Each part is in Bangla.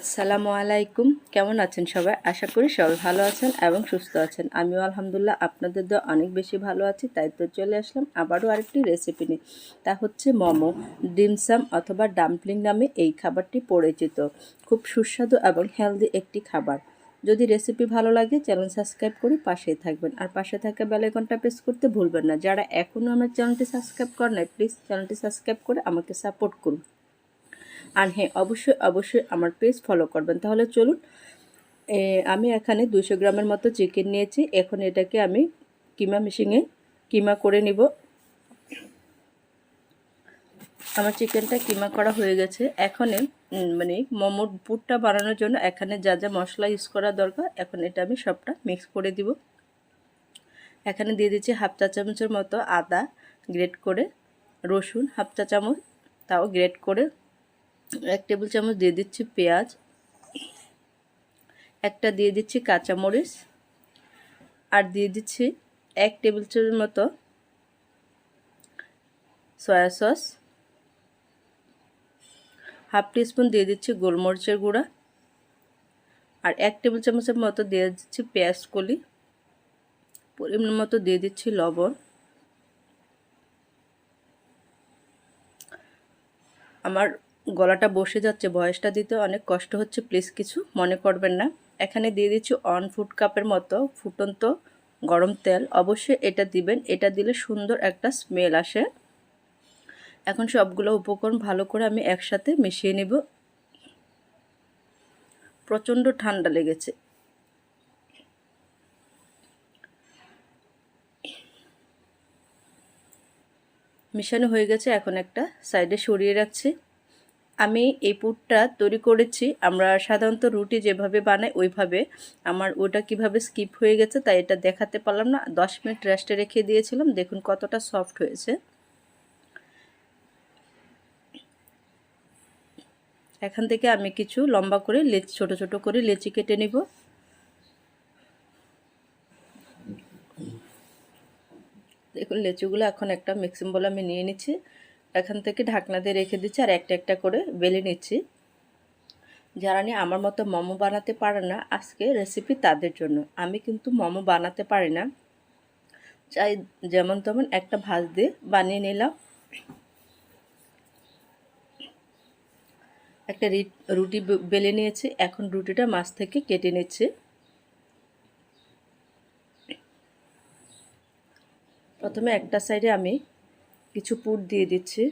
আসসালামু আলাইকুম। কেমন আছেন সবাই? আশা করি সবাই ভালো আছেন এবং সুস্থ আছেন। আমিও আলহামদুলিল্লাহ আপনাদের তো অনেক বেশি ভালো আছি, তাই তো চলে আসলাম আবারও আরেকটি রেসিপি নিয়ে। তা হচ্ছে মোমো ডিমসাম অথবা ডাম্পলিং নামে এই খাবারটি পরিচিত। খুব সুস্বাদু এবং হেলদি একটি খাবার। যদি রেসিপি ভালো লাগে চ্যানেল সাবস্ক্রাইব করে পাশেই থাকবেন। আর পাশে থাকা বেলাইকনটা প্রেস করতে ভুলবেন না। যারা এখনও আমার চ্যানেলটি সাবস্ক্রাইব করেন প্লিজ চ্যানেলটি সাবস্ক্রাইব করে আমাকে সাপোর্ট করুন। আর হ্যাঁ অবশ্যই অবশ্যই আমার পেজ ফলো করবেন। তাহলে চলুন আমি এখানে দুশো গ্রামের মতো চিকেন নিয়েছি। এখন এটাকে আমি কিমা মেশিনে কিমা করে নিব। আমার চিকেনটা কিমা করা হয়ে গেছে। এখানে মানে মোমোর পুরটা বানানোর জন্য এখানে যা যা মশলা ইউজ করা দরকার, এখন এটা আমি সবটা মিক্স করে দিব। এখানে দিয়ে দিচ্ছি হাফ চা চামচের মতো আদা গ্রেট করে রসুন, হাফ চা চামচ, তাও গ্রেট করে এক টেবিল চামচ দিয়ে দিচ্ছি পেঁয়াজ, একটা দিয়ে দিচ্ছি কাঁচামরিচ, আর দিয়ে দিচ্ছি এক টেবিল চামচ মতো সয়া সস, হাফ টিস্পুন দিয়ে দিচ্ছি গোলমরিচের গুঁড়া, আর এক টেবিল চামচের মতো দিয়ে দিচ্ছি পেঁয়াজ কলি, পরিমাণ মতো দিয়ে দিচ্ছি লবণ। আমার গলাটা বসে যাচ্ছে, বয়সটা দিতে অনেক কষ্ট হচ্ছে প্লিজ কিছু মনে করবেন না। এখানে দিয়ে দিচ্ছি অন ফুড কাপের মতো ফুটন্ত গরম তেল। অবশ্যই এটা দিবেন, এটা দিলে সুন্দর একটা স্মেল আসে। এখন সবগুলো উপকরণ ভালো করে আমি একসাথে মিশিয়ে নেব। প্রচণ্ড ঠান্ডা লেগেছে। মিশানো হয়ে গেছে, এখন একটা সাইডে সরিয়ে রাখছি। আমি এই পুরটা তৈরি করেছি। আমরা সাধারণত রুটি যেভাবে বানাই, ওইভাবে। আমার ওটা কীভাবে স্কিপ হয়ে গেছে তাই এটা দেখাতে পারলাম না। দশ মিনিট রেস্টে রেখে দিয়েছিলাম। দেখুন কতটা সফট হয়েছে। এখান থেকে আমি কিছু লম্বা করে লেচি ছোট ছোট করে লেচি কেটে নিব। দেখুন লেচুগুলো এখন একটা মিক্সিং বলে আমি নিয়ে নিচ্ছি। এখান থেকে ঢাকনা দিয়ে রেখে দিচ্ছি আর একটা একটা করে বেলে নিচ্ছি। যারা নিয়ে আমার মতো মোমো বানাতে পারে না, আজকে রেসিপি তাদের জন্য। আমি কিন্তু মোমো বানাতে পারি না। চাই যেমন তেমন একটা ভাজ দিয়ে বানিয়ে নিলাম। একটা রুটি বেলে নিয়েছি। এখন রুটিটা মাছ থেকে কেটে নিচ্ছি। প্রথমে একটা সাইডে আমি কিছু পুর দিয়ে দিচ্ছি।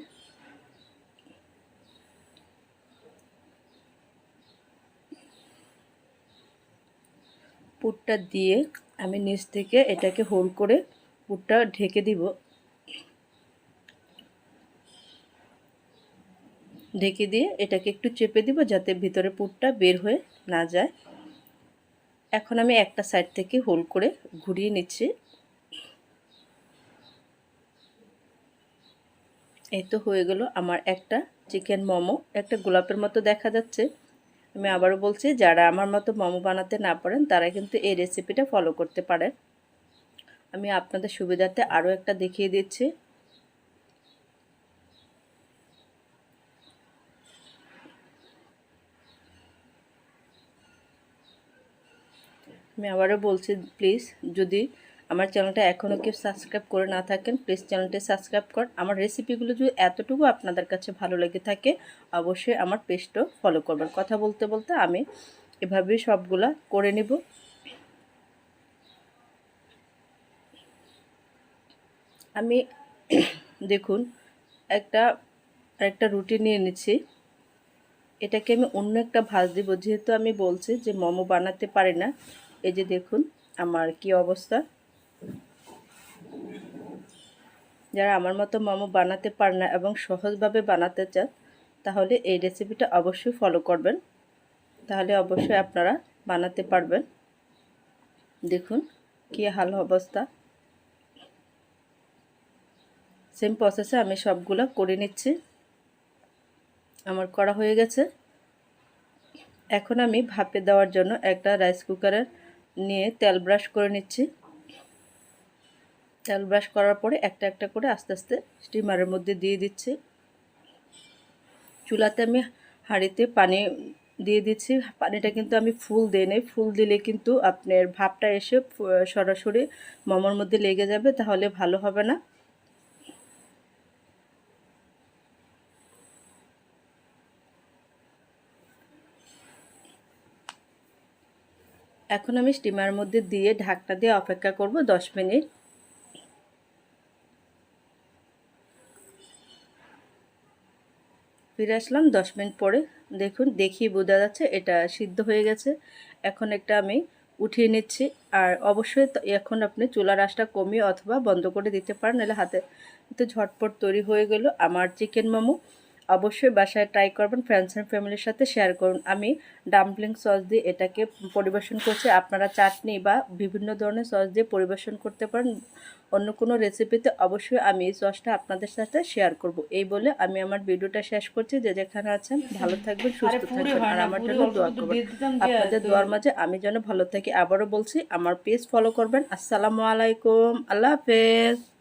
পুরটা দিয়ে আমি নিচ থেকে এটাকে হোল করে পুরটা ঢেকে দিব। ঢেকে দিয়ে এটাকে একটু চেপে দিব যাতে ভিতরে পুরটা বের হয়ে না যায়। এখন আমি একটা সাইড থেকে হোল করে ঘুরিয়ে নিচ্ছি। এই তো হয়ে গেল আমার একটা চিকেন মোমো। একটা গোলাপের মতো দেখা যাচ্ছে। আমি আবারও বলছি, যারা আমার মতো মোমো বানাতে না পারেন, তারা কিন্তু এই রেসিপিটা ফলো করতে পারেন। আমি আপনাদের সুবিধার্থে আরও একটা দেখিয়ে দিচ্ছি। আমি আবারও বলছি প্লিজ যদি আমার চ্যানেলটা এখনও কেউ সাবস্ক্রাইব করে না থাকেন প্লিজ চ্যানেলটি সাবস্ক্রাইব কর। আমার রেসিপিগুলো যদি এতটুকু আপনাদের কাছে ভালো লেগে থাকে, অবশ্যই আমার পেজটাও ফলো করবেন। কথা বলতে বলতে আমি এভাবেই সবগুলা করে নেব। আমি দেখুন, একটা একটা রুটি নিয়ে নিচ্ছি। এটাকে আমি অন্য একটা ভাজ দিব, যেহেতু আমি বলছি যে মোমো বানাতে পারি না। এই যে দেখুন, আমার কি অবস্থা। যারা আমার মতো মোমো বানাতে পারে না এবং সহজভাবে বানাতে চান, তাহলে এই রেসিপিটা অবশ্যই ফলো করবেন। তাহলে অবশ্যই আপনারা বানাতে পারবেন। দেখুন কি হাল অবস্থা। সেম প্রসেসে আমি সবগুলো করে নিচ্ছি। আমার করা হয়ে গেছে। এখন আমি ভাপে দেওয়ার জন্য একটা রাইস কুকারের নিয়ে তেল ব্রাশ করে নিচ্ছি। তেল ব্রাশ করার পরে একটা একটা করে আস্তে আস্তে স্টিমারের মধ্যে দিয়ে দিচ্ছি। চুলাতে আমি হাঁড়িতে পানি দিয়ে দিচ্ছি। পানিটা কিন্তু আমি ফুল দিই নাই। ফুল দিলে কিন্তু আপনার ভাপটা এসে সরাসরি মোমোর মধ্যে লেগে যাবে, তাহলে ভালো হবে না। এখন আমি স্টিমার মধ্যে দিয়ে ঢাকটা দিয়ে অপেক্ষা করব দশ মিনিট। ফিরে আসলাম দশ মিনিট পরে। দেখুন দেখি বোঝা যাচ্ছে এটা সিদ্ধ হয়ে গেছে। এখন একটা আমি উঠিয়ে নিচ্ছি। আর অবশ্যই এখন আপনি চুলার আশটা কমিয়ে অথবা বন্ধ করে দিতে পারেন, নাহলে হাতে তো ঝটপট তৈরি হয়ে গেল। আমার চিকেন মোমো অবশ্যই বাসায় ট্রাই করবেন ফ্রেন্ডস অ্যান্ড ফ্যামিলির সাথে শেয়ার করুন। আমি ডাম্পলিং সস দিয়ে এটাকে পরিবেশন করছি। আপনারা চাটনি বা বিভিন্ন ধরনের সস দিয়ে পরিবেশন করতে পারেন। অন্য কোনো রেসিপিতে অবশ্যই আমি এই সসটা আপনাদের সাথে শেয়ার করব। এই বলে আমি আমার ভিডিওটা শেষ করছি। যে যেখানে আছেন ভালো থাকবেন সুস্থ থাকবেন। আর আমার জন্য দোয়া করবেন। আপনাদের দোয়ার মাঝে আমি যেন ভালো থাকি। আবারও বলছি আমার পেজ ফলো করবেন। আসসালামু আলাইকুম। আল্লাহ হাফেজ।